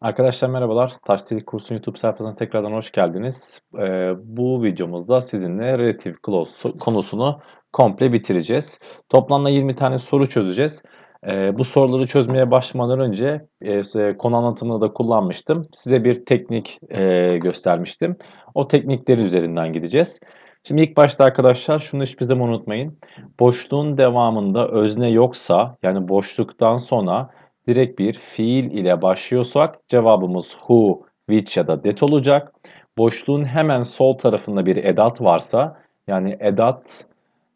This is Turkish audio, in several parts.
Arkadaşlar merhabalar. Taş Dil Kursu'nun YouTube sayfasına tekrardan hoş geldiniz. Ee, bu videomuzda sizinle Relative Clause konusunu komple bitireceğiz. Toplamda 20 tane soru çözeceğiz. Ee, bu soruları çözmeye başlamadan önce e, konu anlatımını da kullanmıştım. Size bir teknik e, göstermiştim. O tekniklerin üzerinden gideceğiz. Şimdi ilk başta arkadaşlar şunu hiçbir zaman unutmayın. Boşluğun devamında özne yoksa yani boşluktan sonra direkt bir fiil ile başlıyorsak cevabımız who, which ya da that olacak. Boşluğun hemen sol tarafında bir edat varsa yani edat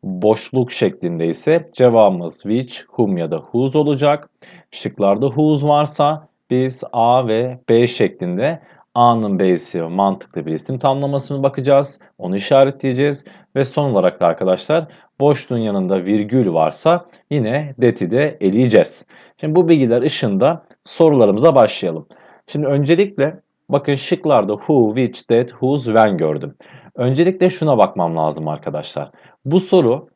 boşluk şeklinde ise cevabımız which, whom ya da whose olacak. Şıklarda whose varsa biz A ve B şeklinde A'nın B'si mantıklı bir isim tamlamasını bakacağız. Onu işaretleyeceğiz. Ve son olarak da arkadaşlar boşluğun yanında virgül varsa yine that'i de eleyeceğiz. Şimdi bu bilgiler ışığında sorularımıza başlayalım. Şimdi öncelikle bakın şıklarda who, which, that, whose, when gördüm. Öncelikle şuna bakmam lazım arkadaşlar. Bu soru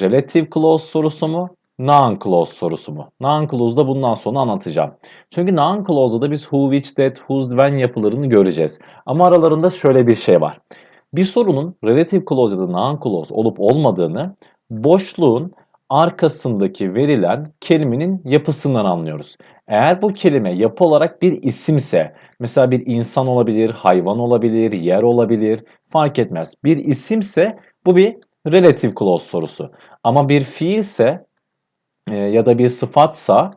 relative clause sorusu mu? Non-clause sorusu mu? Non-clause'da bundan sonra anlatacağım. Çünkü non-clause'da da biz who, which, that, whose, when yapılarını göreceğiz. Ama aralarında şöyle bir şey var. Bir sorunun relative clause ya da non-clause olup olmadığını boşluğun arkasındaki verilen kelimenin yapısından anlıyoruz. Eğer bu kelime yapı olarak bir isimse, mesela bir insan olabilir, hayvan olabilir, yer olabilir, fark etmez. Bir isimse bu bir relative clause sorusu. Ama bir fiilse ya da bir sıfatsa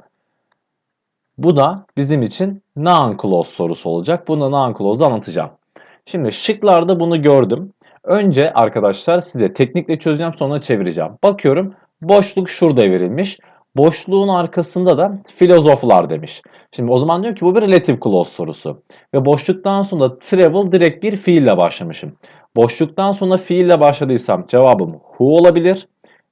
bu da bizim için non-clause sorusu olacak. Bunu non-clause'u anlatacağım. Şimdi şıklarda bunu gördüm. Önce arkadaşlar size teknikle çözeceğim sonra çevireceğim. Bakıyorum boşluk şurada verilmiş. Boşluğun arkasında da filozoflar demiş. Şimdi o zaman diyor ki bu bir relative clause sorusu. Ve boşluktan sonra travel direkt bir fiille başlamışım. Boşluktan sonra fiille başladıysam cevabım who olabilir,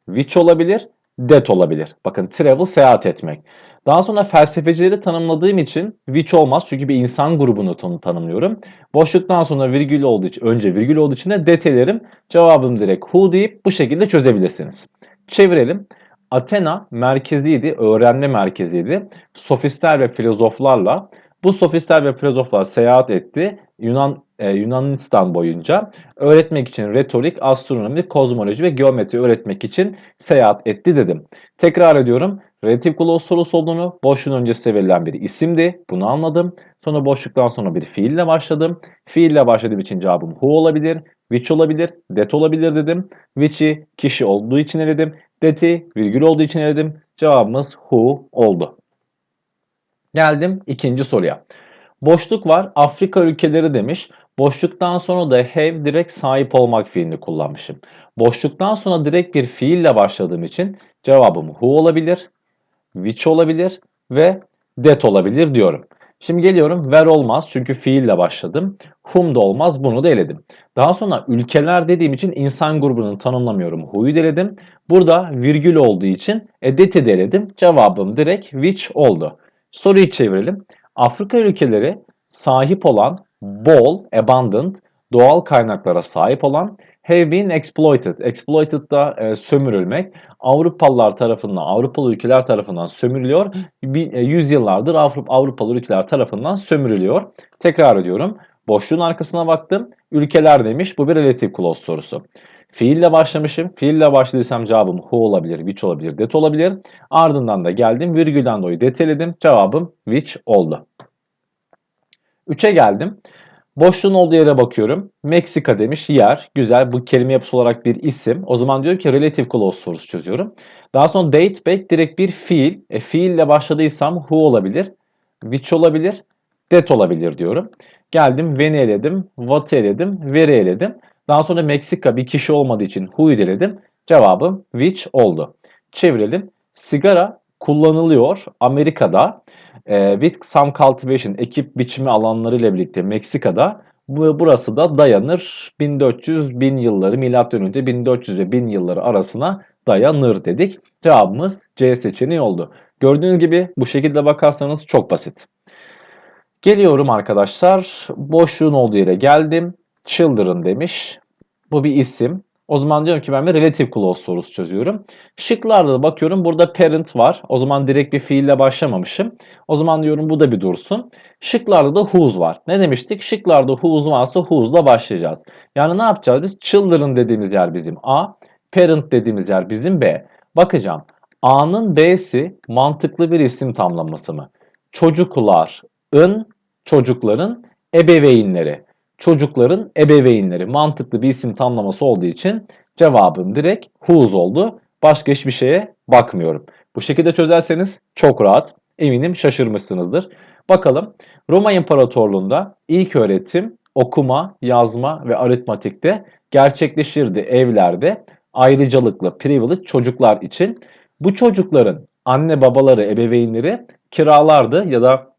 which olabilir, that olabilir. Bakın travel seyahat etmek. Daha sonra felsefecileri tanımladığım için which olmaz çünkü bir insan grubunu tanımlıyorum. Boşluktan sonra virgül olduğu için, önce virgül olduğu için de detelerim. Cevabım direkt who deyip bu şekilde çözebilirsiniz. Çevirelim. Athena merkeziydi, öğrenme merkeziydi. Sofistler ve filozoflarla bu sofistler ve filozoflar seyahat etti. Yunan e, Yunanistan boyunca öğretmek için retorik, astronomi, kozmoloji ve geometri öğretmek için seyahat etti dedim. Tekrar ediyorum. Relative clause sorusu olduğunu boşluğun öncesi verilen bir isimdi. Bunu anladım. Sonra boşluktan sonra bir fiille başladım. Fiille başladığım için cevabım who olabilir, which olabilir, that olabilir dedim. Which'i kişi olduğu için eledim. That'i virgül olduğu için eledim. Cevabımız who oldu. Geldim ikinci soruya. Boşluk var. Afrika ülkeleri demiş. Boşluktan sonra da have direkt sahip olmak fiilini kullanmışım. Boşluktan sonra direkt bir fiille başladığım için cevabım who olabilir, which olabilir ve that olabilir diyorum. Şimdi geliyorum where olmaz çünkü fiille başladım. Whom da olmaz bunu da eledim. Daha sonra ülkeler dediğim için insan grubunu tanımlamıyorum. Who'yu da eledim. Burada virgül olduğu için e, that'i de eledim. Cevabım direkt which oldu. Soruyu çevirelim. Afrika ülkeleri sahip olan bol, abundant, doğal kaynaklara sahip olan have been exploited. Exploited da e, sömürülmek. Avrupalılar tarafından, Avrupalı ülkeler tarafından sömürülüyor. E, yüzyıllardır Avrupalı ülkeler tarafından sömürülüyor. Tekrar ediyorum. Boşluğun arkasına baktım. Ülkeler demiş. Bu bir relative clause sorusu. Fiille başlamışım. Fiille başladıysam cevabım who olabilir, which olabilir, that olabilir. Ardından da geldim. Virgülden dolayı deteledim. Cevabım which oldu. 3'e geldim. Boşluğun olduğu yere bakıyorum. Meksika demiş yer. Güzel. Bu kelime yapısı olarak bir isim. O zaman diyorum ki relative clause sorusu çözüyorum. Daha sonra date back direkt bir fiil. E, fiille başladıysam who olabilir, which olabilir, that olabilir diyorum. Geldim when'i eledim, what'ı eledim, where'i eledim. Daha sonra Meksika bir kişi olmadığı için who'yu eledim. Cevabım which oldu. Çevirelim. Sigara kullanılıyor Amerika'da e, with some cultivation ekip biçimi alanlarıyla birlikte Meksika'da bu, burası da dayanır 1400-1000 yılları milattan önce 1400 ve 1000 yılları arasına dayanır dedik. Cevabımız C seçeneği oldu. Gördüğünüz gibi bu şekilde bakarsanız çok basit. Geliyorum arkadaşlar. Boşluğun olduğu yere geldim. Children demiş. Bu bir isim. O zaman diyorum ki ben bir relative clause sorusu çözüyorum. Şıklarda da bakıyorum burada parent var. O zaman direkt bir fiille başlamamışım. O zaman diyorum bu da bir dursun. Şıklarda da whose var. Ne demiştik? Şıklarda whose varsa whose'la başlayacağız. Yani ne yapacağız biz? Children dediğimiz yer bizim A. Parent dediğimiz yer bizim B. Bakacağım. A'nın B'si mantıklı bir isim tamlaması mı? Çocukların, çocukların ebeveynleri. Çocukların ebeveynleri mantıklı bir isim tamlaması olduğu için cevabım direkt whose oldu. Başka hiçbir şeye bakmıyorum. Bu şekilde çözerseniz çok rahat. Eminim şaşırmışsınızdır. Bakalım Roma İmparatorluğu'nda ilk öğretim okuma, yazma ve aritmatikte gerçekleşirdi evlerde ayrıcalıklı privilege çocuklar için. Bu çocukların anne babaları, ebeveynleri kiralardı ya da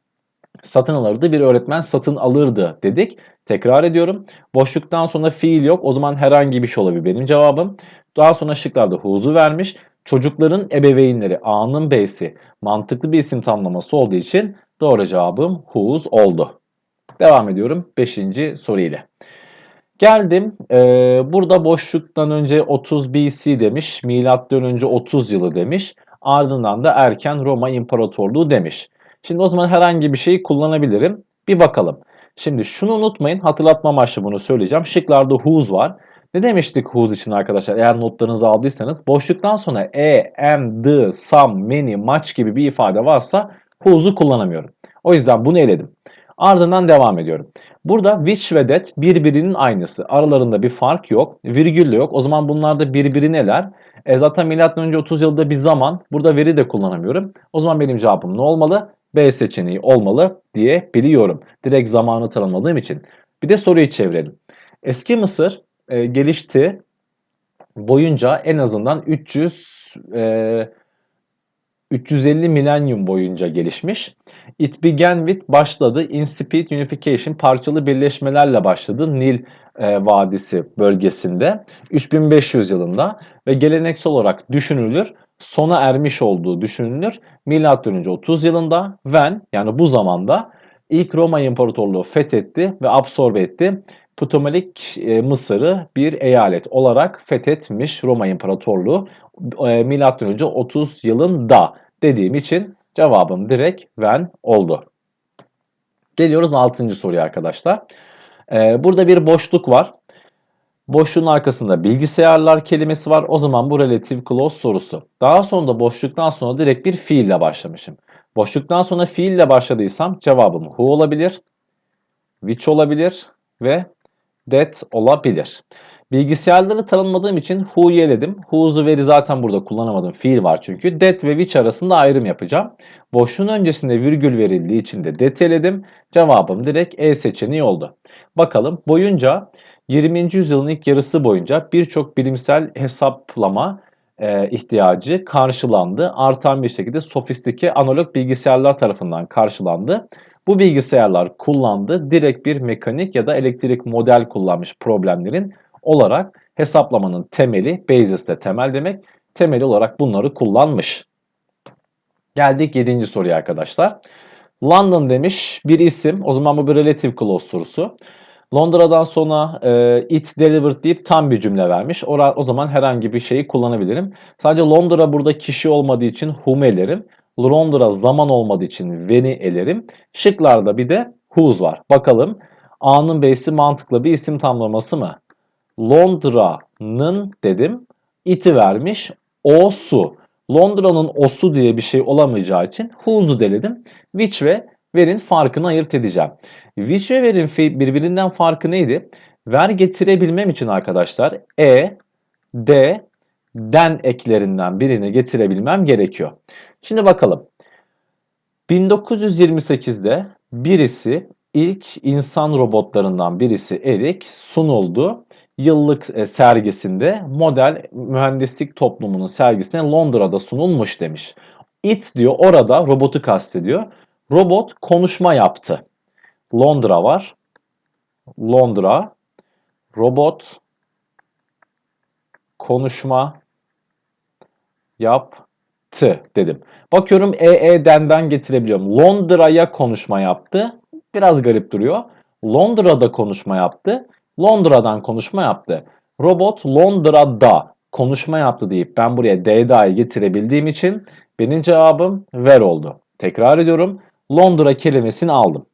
satın alırdı. Bir öğretmen satın alırdı dedik. Tekrar ediyorum. Boşluktan sonra fiil yok. O zaman herhangi bir şey olabilir benim cevabım. Daha sonra şıklarda who'su vermiş. Çocukların ebeveynleri A'nın B'si mantıklı bir isim tamlaması olduğu için doğru cevabım whose oldu. Devam ediyorum 5. soru ile. Geldim. Ee, burada boşluktan önce 30 BC demiş. Milattan önce 30 yılı demiş. Ardından da erken Roma İmparatorluğu demiş. Şimdi o zaman herhangi bir şeyi kullanabilirim. Bir bakalım. Şimdi şunu unutmayın. Hatırlatma amaçlı bunu söyleyeceğim. Şıklarda whose var. Ne demiştik whose için arkadaşlar? Eğer notlarınızı aldıysanız boşluktan sonra e, am, the, some, many, much gibi bir ifade varsa whose'u kullanamıyorum. O yüzden bunu eledim. Ardından devam ediyorum. Burada which ve that birbirinin aynısı. Aralarında bir fark yok. Virgül de yok. O zaman bunlar da birbirini eler. E zaten milattan önce 30 yılda bir zaman. Burada veri de kullanamıyorum. O zaman benim cevabım ne olmalı? B seçeneği olmalı diye biliyorum. Direkt zamanı tanımladığım için. Bir de soruyu çevirelim. Eski Mısır e, gelişti boyunca en azından 300 e, 350 milenyum boyunca gelişmiş. It began with başladı. Incipient Unification parçalı birleşmelerle başladı. Nil e, Vadisi bölgesinde 3500 yılında ve geleneksel olarak düşünülür sona ermiş olduğu düşünülür. Önce 30 yılında Ven yani bu zamanda ilk Roma İmparatorluğu fethetti ve absorbe etti. Ptolemik e, Mısır'ı bir eyalet olarak fethetmiş Roma İmparatorluğu e, önce 30 yılında dediğim için cevabım direkt Ven oldu. Geliyoruz 6. soruya arkadaşlar. E, burada bir boşluk var. Boşluğun arkasında bilgisayarlar kelimesi var. O zaman bu relative clause sorusu. Daha sonra da boşluktan sonra direkt bir fiille başlamışım. Boşluktan sonra fiille başladıysam cevabım who olabilir, which olabilir ve that olabilir. Bilgisayarları tanımladığım için who'yu eledim. Who'su veri zaten burada kullanamadım. Fiil var çünkü. That ve which arasında ayrım yapacağım. Boşluğun öncesinde virgül verildiği için de that eledim. Cevabım direkt E seçeneği oldu. Bakalım boyunca 20. yüzyılın ilk yarısı boyunca birçok bilimsel hesaplama e, ihtiyacı karşılandı. Artan bir şekilde sofistike analog bilgisayarlar tarafından karşılandı. Bu bilgisayarlar kullandı. Direkt bir mekanik ya da elektrik model kullanmış problemlerin olarak hesaplamanın temeli, basis de temel demek, temeli olarak bunları kullanmış. Geldik 7. soruya arkadaşlar. London demiş bir isim. O zaman bu bir relative clause sorusu. Londra'dan sonra e, it delivered deyip tam bir cümle vermiş. O, o zaman herhangi bir şeyi kullanabilirim. Sadece Londra burada kişi olmadığı için whom elerim. Londra zaman olmadığı için when'i elerim. Şıklarda bir de whose var. Bakalım A'nın B'si mantıklı bir isim tamlaması mı? Londra'nın dedim. It'i vermiş. O'su. Londra'nın O'su diye bir şey olamayacağı için whose'u deledim. Which ve where'in farkını ayırt edeceğim. Which ve birbirinden farkı neydi? Ver getirebilmem için arkadaşlar E, D, den eklerinden birini getirebilmem gerekiyor. Şimdi bakalım. 1928'de birisi ilk insan robotlarından birisi Erik sunuldu. Yıllık e, sergisinde model mühendislik toplumunun sergisine Londra'da sunulmuş demiş. It diyor orada robotu kastediyor. Robot konuşma yaptı. Londra var. Londra. Robot. Konuşma. Yaptı dedim. Bakıyorum EE'den getirebiliyorum. Londra'ya konuşma yaptı. Biraz garip duruyor. Londra'da konuşma yaptı. Londra'dan konuşma yaptı. Robot Londra'da konuşma yaptı deyip ben buraya D'da'yı getirebildiğim için benim cevabım ver oldu. Tekrar ediyorum. Londra kelimesini aldım.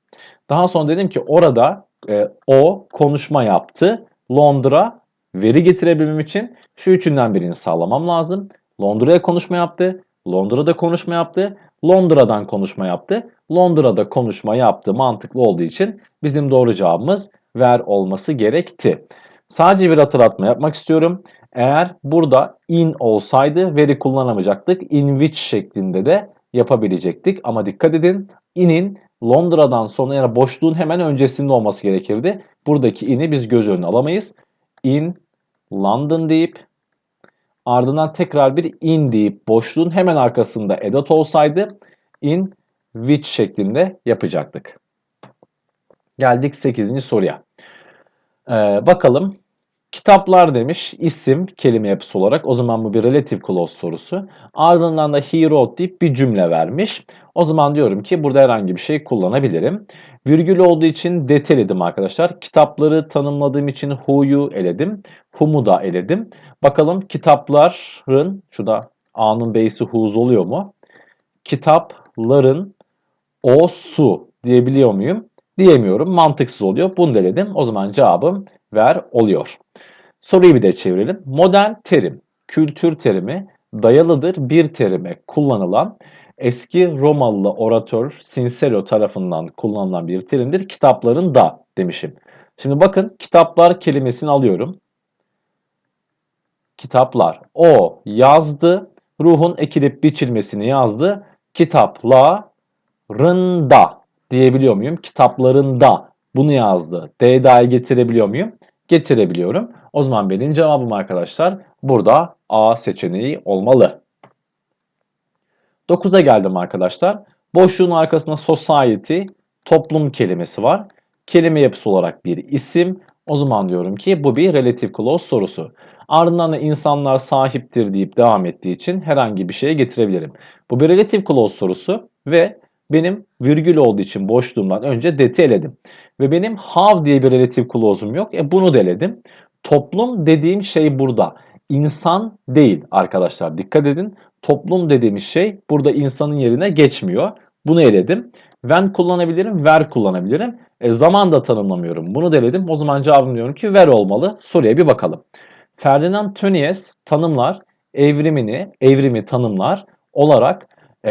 Daha sonra dedim ki orada e, o konuşma yaptı. Londra veri getirebilmem için şu üçünden birini sağlamam lazım. Londra'ya konuşma yaptı. Londra'da konuşma yaptı. Londra'dan konuşma yaptı. Londra'da konuşma yaptı mantıklı olduğu için bizim doğru cevabımız ver olması gerekti. Sadece bir hatırlatma yapmak istiyorum. Eğer burada in olsaydı veri kullanamayacaktık. In which şeklinde de yapabilecektik. Ama dikkat edin in'in Londra'dan sonra yani boşluğun hemen öncesinde olması gerekirdi. Buradaki in'i biz göz önüne alamayız. In London deyip ardından tekrar bir in deyip boşluğun hemen arkasında edat olsaydı in which şeklinde yapacaktık. Geldik 8. soruya. Ee, bakalım Kitaplar demiş isim kelime yapısı olarak o zaman bu bir relative clause sorusu. Ardından da he wrote deyip bir cümle vermiş. O zaman diyorum ki burada herhangi bir şey kullanabilirim. Virgül olduğu için det arkadaşlar. Kitapları tanımladığım için who'yu eledim. Whom'u da eledim. Bakalım kitapların, şurada A'nın B'si whose oluyor mu? Kitapların o su diyebiliyor muyum? Diyemiyorum. Mantıksız oluyor. Bunu deledim. O zaman cevabım ver oluyor. Soruyu bir de çevirelim. Modern terim, kültür terimi dayalıdır bir terime kullanılan eski Romalı oratör Sincero tarafından kullanılan bir terimdir. Kitapların da demişim. Şimdi bakın kitaplar kelimesini alıyorum. Kitaplar. O yazdı. Ruhun ekilip biçilmesini yazdı. Kitaplarında diyebiliyor muyum? Kitaplarında bunu yazdı. D'da'yı getirebiliyor muyum? Getirebiliyorum. O zaman benim cevabım arkadaşlar burada A seçeneği olmalı. 9'a geldim arkadaşlar. Boşluğun arkasında society, toplum kelimesi var. Kelime yapısı olarak bir isim. O zaman diyorum ki bu bir relative clause sorusu. Ardından da insanlar sahiptir deyip devam ettiği için herhangi bir şeye getirebilirim. Bu bir relative clause sorusu ve benim virgül olduğu için boşluğumdan önce det'i eledim. Ve benim have diye bir relative clause'um yok. E bunu deledim. Toplum dediğim şey burada. İnsan değil arkadaşlar. Dikkat edin. Toplum dediğimiz şey burada insanın yerine geçmiyor. Bunu eledim. When kullanabilirim, ver kullanabilirim. E, zaman da tanımlamıyorum. Bunu deledim. O zaman cevabım diyorum ki ver olmalı. Soruya bir bakalım. Ferdinand Tönnies tanımlar evrimini, evrimi tanımlar olarak e,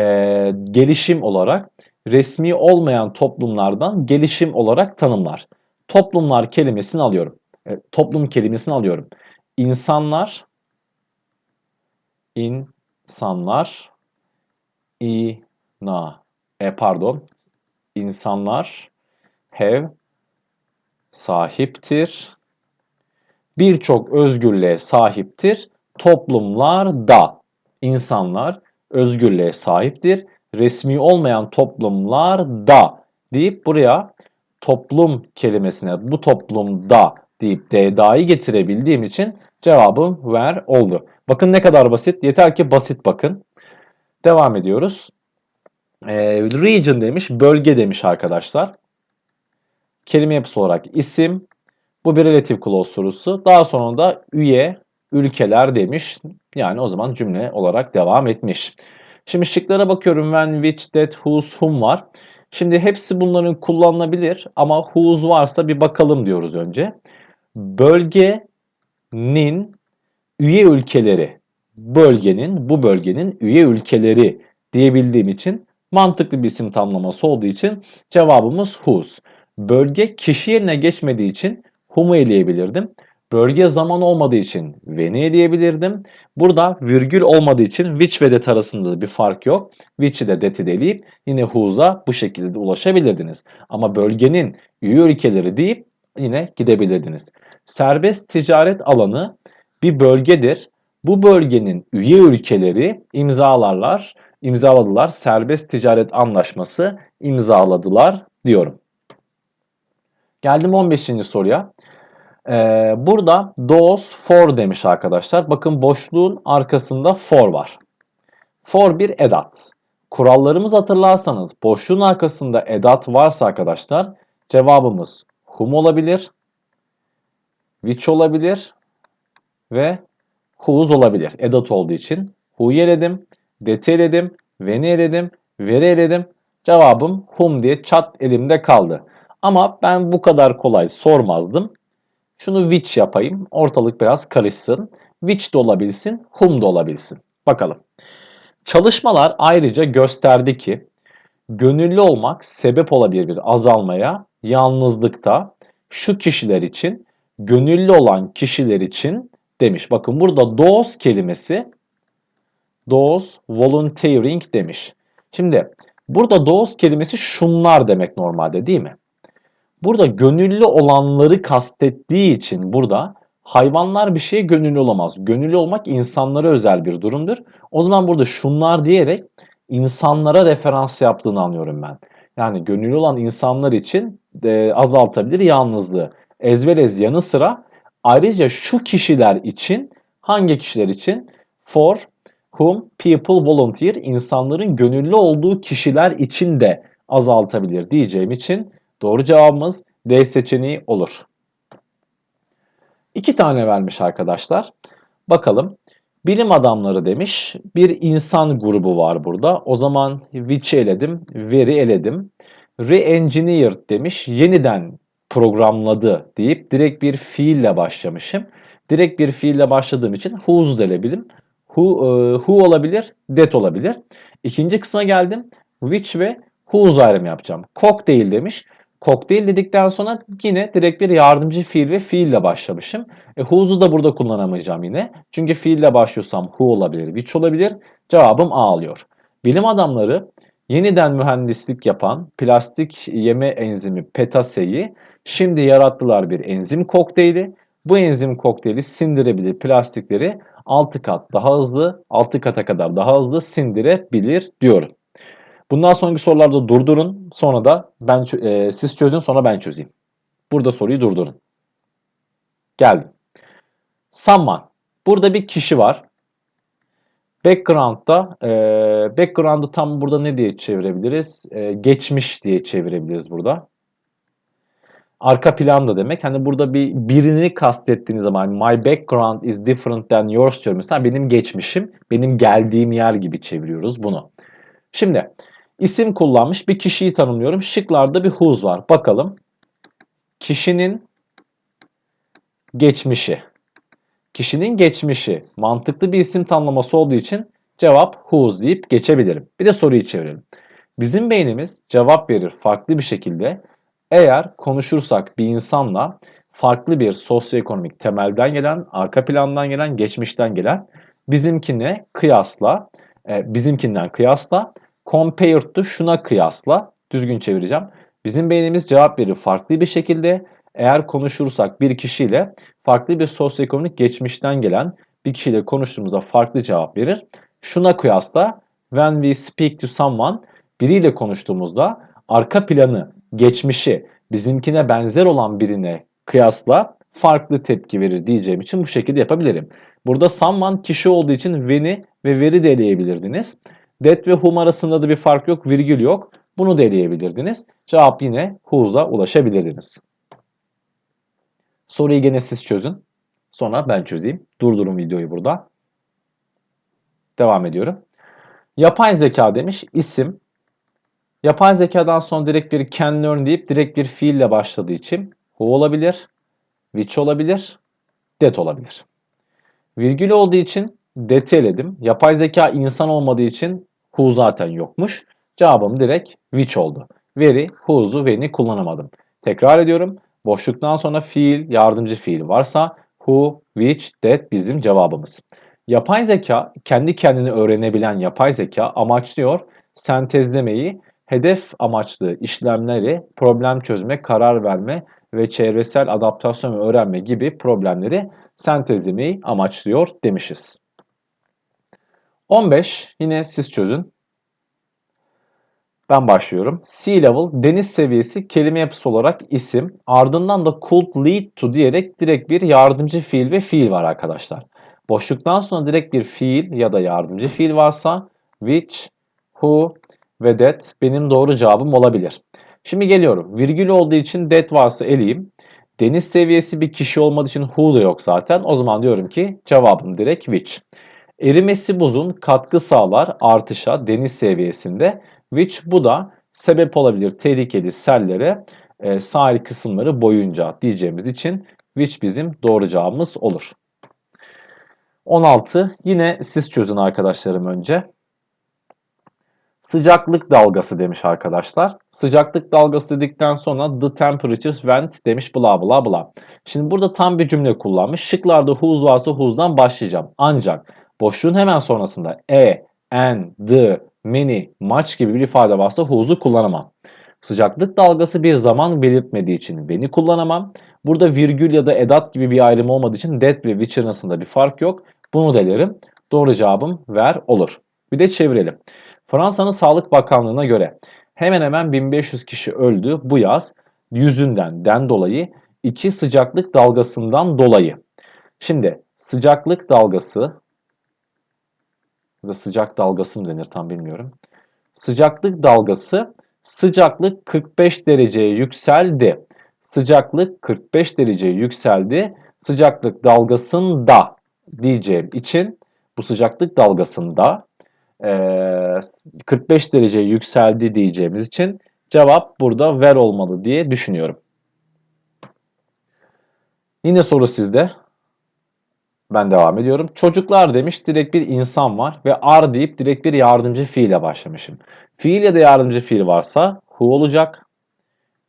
gelişim olarak resmi olmayan toplumlardan gelişim olarak tanımlar. Toplumlar kelimesini alıyorum. E, toplum kelimesini alıyorum. İnsanlar insanlar ina e pardon insanlar have sahiptir. Birçok özgürlüğe sahiptir. Toplumlar da insanlar özgürlüğe sahiptir. Resmi olmayan toplumlar da deyip buraya toplum kelimesine bu toplumda deyip D'da'yı getirebildiğim için cevabım ver oldu. Bakın ne kadar basit. Yeter ki basit bakın. Devam ediyoruz. Ee, region demiş, bölge demiş arkadaşlar. Kelime yapısı olarak isim. Bu bir relative clause sorusu. Daha sonra da üye, ülkeler demiş. Yani o zaman cümle olarak devam etmiş. Şimdi şıklara bakıyorum. When, which, that, whose, whom var. Şimdi hepsi bunların kullanılabilir ama whose varsa bir bakalım diyoruz önce. Bölgenin üye ülkeleri, bölgenin, bu bölgenin üye ülkeleri diyebildiğim için mantıklı bir isim tamlaması olduğu için cevabımız whose. Bölge kişi yerine geçmediği için whom'u eleyebilirdim. Bölge zaman olmadığı için when'i diyebilirdim. Burada virgül olmadığı için which ve that arasında da bir fark yok. Which'i de that'i de eleyip yine who's'a bu şekilde de ulaşabilirdiniz. Ama bölgenin üye ülkeleri deyip yine gidebilirdiniz. Serbest ticaret alanı bir bölgedir. Bu bölgenin üye ülkeleri imzalarlar, imzaladılar. Serbest ticaret anlaşması imzaladılar diyorum. Geldim 15. soruya. Ee, burada those for demiş arkadaşlar. Bakın boşluğun arkasında for var. For bir edat. Kurallarımız hatırlarsanız boşluğun arkasında edat varsa arkadaşlar cevabımız whom olabilir, which olabilir ve whose olabilir. Edat olduğu için who'yu eledim, that'i eledim, when'i eledim, where'i eledim. Cevabım whom diye çat elimde kaldı. Ama ben bu kadar kolay sormazdım. Şunu which yapayım. Ortalık biraz karışsın. Which de olabilsin, whom da olabilsin. Bakalım. Çalışmalar ayrıca gösterdi ki gönüllü olmak sebep olabilir bir azalmaya, yalnızlıkta şu kişiler için, gönüllü olan kişiler için demiş. Bakın burada those kelimesi those volunteering demiş. Şimdi burada those kelimesi şunlar demek normalde değil mi? Burada gönüllü olanları kastettiği için burada hayvanlar bir şeye gönüllü olamaz. Gönüllü olmak insanlara özel bir durumdur. O zaman burada şunlar diyerek insanlara referans yaptığını anlıyorum ben. Yani gönüllü olan insanlar için e, azaltabilir yalnızlığı. Ezvelez yanı sıra ayrıca şu kişiler için hangi kişiler için? For whom people volunteer insanların gönüllü olduğu kişiler için de azaltabilir diyeceğim için doğru cevabımız D seçeneği olur. İki tane vermiş arkadaşlar. Bakalım. Bilim adamları demiş. Bir insan grubu var burada. O zaman which'i eledim, veri eledim. Re-engineered demiş. Yeniden programladı deyip direkt bir fiille başlamışım. Direkt bir fiille başladığım için whose delebilirim. Who, e, who olabilir, that olabilir. İkinci kısma geldim. Which ve whose ayrımı yapacağım. Cocktail demiş. Kokteyl dedikten sonra yine direkt bir yardımcı fiil ve fiille başlamışım. E, who'su da burada kullanamayacağım yine. Çünkü fiille başlıyorsam who olabilir, which olabilir. Cevabım A alıyor. Bilim adamları yeniden mühendislik yapan plastik yeme enzimi petaseyi şimdi yarattılar bir enzim kokteyli. Bu enzim kokteyli sindirebilir plastikleri 6 kat daha hızlı, 6 kata kadar daha hızlı sindirebilir diyorum. Bundan sonraki sorularda durdurun. Sonra da ben e, siz çözün sonra ben çözeyim. Burada soruyu durdurun. Geldim. Someone. Burada bir kişi var. Background'da e, background'ı tam burada ne diye çevirebiliriz? E, geçmiş diye çevirebiliriz burada. Arka plan da demek. Hani burada bir birini kastettiğiniz zaman my background is different than yours diyor. Mesela benim geçmişim, benim geldiğim yer gibi çeviriyoruz bunu. Şimdi İsim kullanmış bir kişiyi tanımlıyorum. Şıklarda bir whose var. Bakalım. Kişinin geçmişi. Kişinin geçmişi. Mantıklı bir isim tanımlaması olduğu için cevap whose deyip geçebilirim. Bir de soruyu çevirelim. Bizim beynimiz cevap verir farklı bir şekilde. Eğer konuşursak bir insanla farklı bir sosyoekonomik temelden gelen, arka plandan gelen, geçmişten gelen bizimkine kıyasla, e, bizimkinden kıyasla compared to şuna kıyasla düzgün çevireceğim. Bizim beynimiz cevap verir farklı bir şekilde. Eğer konuşursak bir kişiyle farklı bir sosyoekonomik geçmişten gelen bir kişiyle konuştuğumuzda farklı cevap verir. Şuna kıyasla when we speak to someone biriyle konuştuğumuzda arka planı, geçmişi bizimkine benzer olan birine kıyasla farklı tepki verir diyeceğim için bu şekilde yapabilirim. Burada someone kişi olduğu için when'i ve veri de eleyebilirdiniz. That ve whom arasında da bir fark yok, virgül yok. Bunu deneyebilirdiniz. Cevap yine who's'a ulaşabilirdiniz. Soruyu gene siz çözün. Sonra ben çözeyim. Durdurun videoyu burada. Devam ediyorum. Yapay zeka demiş. isim. Yapay zekadan sonra direkt bir can learn deyip direkt bir fiille başladığı için who olabilir, which olabilir, that olabilir. Virgül olduğu için that'i eledim. Yapay zeka insan olmadığı için who zaten yokmuş. Cevabım direkt which oldu. Veri, who'su, when'i kullanamadım. Tekrar ediyorum. Boşluktan sonra fiil, yardımcı fiil varsa who, which, that bizim cevabımız. Yapay zeka, kendi kendini öğrenebilen yapay zeka amaçlıyor sentezlemeyi, hedef amaçlı işlemleri, problem çözme, karar verme ve çevresel adaptasyon ve öğrenme gibi problemleri sentezlemeyi amaçlıyor demişiz. 15 yine siz çözün. Ben başlıyorum. Sea level deniz seviyesi kelime yapısı olarak isim. Ardından da could lead to diyerek direkt bir yardımcı fiil ve fiil var arkadaşlar. Boşluktan sonra direkt bir fiil ya da yardımcı fiil varsa which, who ve that benim doğru cevabım olabilir. Şimdi geliyorum. Virgül olduğu için that varsa eleyeyim. Deniz seviyesi bir kişi olmadığı için who da yok zaten. O zaman diyorum ki cevabım direkt which. Erimesi buzun katkı sağlar artışa deniz seviyesinde. Which bu da sebep olabilir tehlikeli sellere e, sahil kısımları boyunca diyeceğimiz için which bizim doğru cevabımız olur. 16. Yine siz çözün arkadaşlarım önce. Sıcaklık dalgası demiş arkadaşlar. Sıcaklık dalgası dedikten sonra the temperature went demiş bla bla bla. Şimdi burada tam bir cümle kullanmış. Şıklarda whose varsa whose'dan başlayacağım. Ancak boşluğun hemen sonrasında e, and, the, many, much gibi bir ifade varsa whose'u kullanamam. Sıcaklık dalgası bir zaman belirtmediği için beni kullanamam. Burada virgül ya da edat gibi bir ayrım olmadığı için that ve which arasında bir fark yok. Bunu delerim. Doğru cevabım ver olur. Bir de çevirelim. Fransa'nın Sağlık Bakanlığı'na göre hemen hemen 1500 kişi öldü bu yaz yüzünden den dolayı iki sıcaklık dalgasından dolayı. Şimdi sıcaklık dalgası ya da sıcak dalgası mı denir tam bilmiyorum. Sıcaklık dalgası sıcaklık 45 dereceye yükseldi. Sıcaklık 45 dereceye yükseldi. Sıcaklık dalgasında diyeceğim için bu sıcaklık dalgasında 45 derece yükseldi diyeceğimiz için cevap burada ver olmalı diye düşünüyorum. Yine soru sizde. Ben devam ediyorum. Çocuklar demiş direkt bir insan var ve are deyip direkt bir yardımcı fiile başlamışım. Fiil ya da yardımcı fiil varsa who olacak,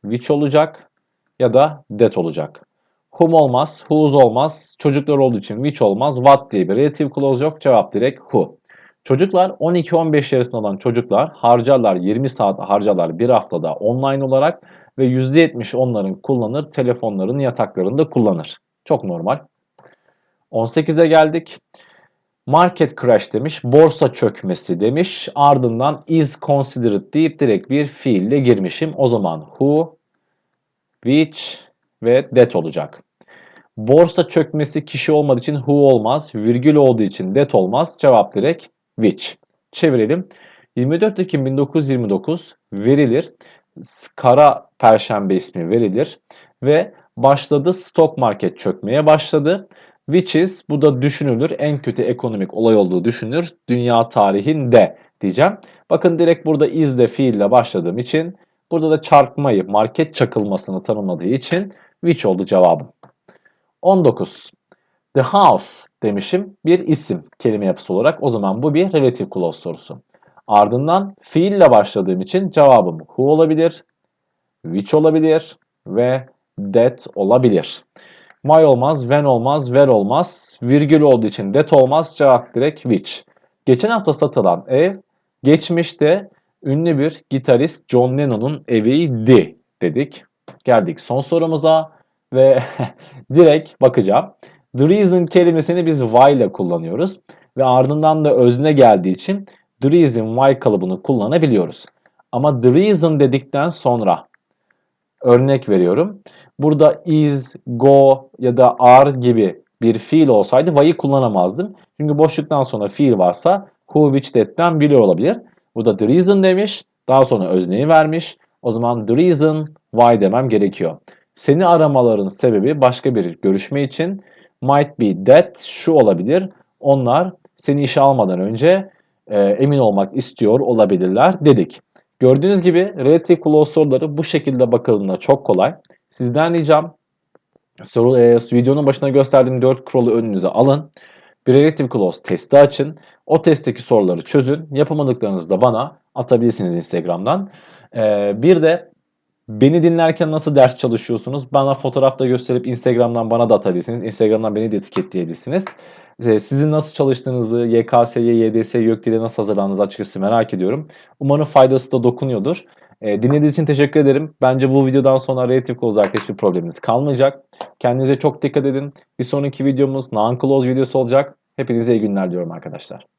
which olacak ya da that olacak. Whom olmaz, whose olmaz, çocuklar olduğu için which olmaz, what diye bir relative clause yok. Cevap direkt who. Çocuklar 12-15 yaşında olan çocuklar harcarlar 20 saat harcarlar bir haftada online olarak ve %70 onların kullanır telefonların yataklarında kullanır. Çok normal. 18'e geldik. Market crash demiş, borsa çökmesi demiş. Ardından is considered deyip direkt bir fiille girmişim. O zaman who, which ve that olacak. Borsa çökmesi kişi olmadığı için who olmaz. Virgül olduğu için that olmaz. Cevap direkt which. Çevirelim. 24 Ekim 1929 verilir. Kara Perşembe ismi verilir. Ve başladı stock market çökmeye başladı. Which is bu da düşünülür. En kötü ekonomik olay olduğu düşünülür. Dünya tarihinde diyeceğim. Bakın direkt burada is de fiille başladığım için burada da çarpmayı market çakılmasını tanımladığı için which oldu cevabım. 19. The house demişim bir isim kelime yapısı olarak. O zaman bu bir relative clause sorusu. Ardından fiille başladığım için cevabım who olabilir, which olabilir ve that olabilir. My olmaz, when olmaz, where olmaz. Virgül olduğu için that olmaz. Cevap direkt which. Geçen hafta satılan ev geçmişte ünlü bir gitarist John Lennon'un eviydi dedik. Geldik son sorumuza ve direkt bakacağım. The reason kelimesini biz why ile kullanıyoruz. Ve ardından da özne geldiği için the reason why kalıbını kullanabiliyoruz. Ama the reason dedikten sonra örnek veriyorum. Burada is, go ya da are gibi bir fiil olsaydı why'ı kullanamazdım. Çünkü boşluktan sonra fiil varsa who, which, that'ten biri olabilir. Burada the reason demiş. Daha sonra özneyi vermiş. O zaman the reason why demem gerekiyor. Seni aramaların sebebi başka bir görüşme için might be that şu olabilir. Onlar seni işe almadan önce e, emin olmak istiyor olabilirler dedik. Gördüğünüz gibi relative clause soruları bu şekilde bakıldığında çok kolay. Sizden ricam soru, e, videonun başına gösterdiğim 4 kuralı önünüze alın. Bir relative clause testi açın. O testteki soruları çözün. Yapamadıklarınızı da bana atabilirsiniz Instagram'dan. E, bir de Beni dinlerken nasıl ders çalışıyorsunuz? Bana fotoğrafta gösterip Instagram'dan bana da atabilirsiniz. Instagram'dan beni de etiketleyebilirsiniz. Ee, sizin nasıl çalıştığınızı, YKS'ye, YDS, YÖKDİL'e nasıl hazırlandığınızı açıkçası merak ediyorum. Umarım faydası da dokunuyordur. Ee, dinlediğiniz için teşekkür ederim. Bence bu videodan sonra relative clause arkadaş bir probleminiz kalmayacak. Kendinize çok dikkat edin. Bir sonraki videomuz non-clause videosu olacak. Hepinize iyi günler diyorum arkadaşlar.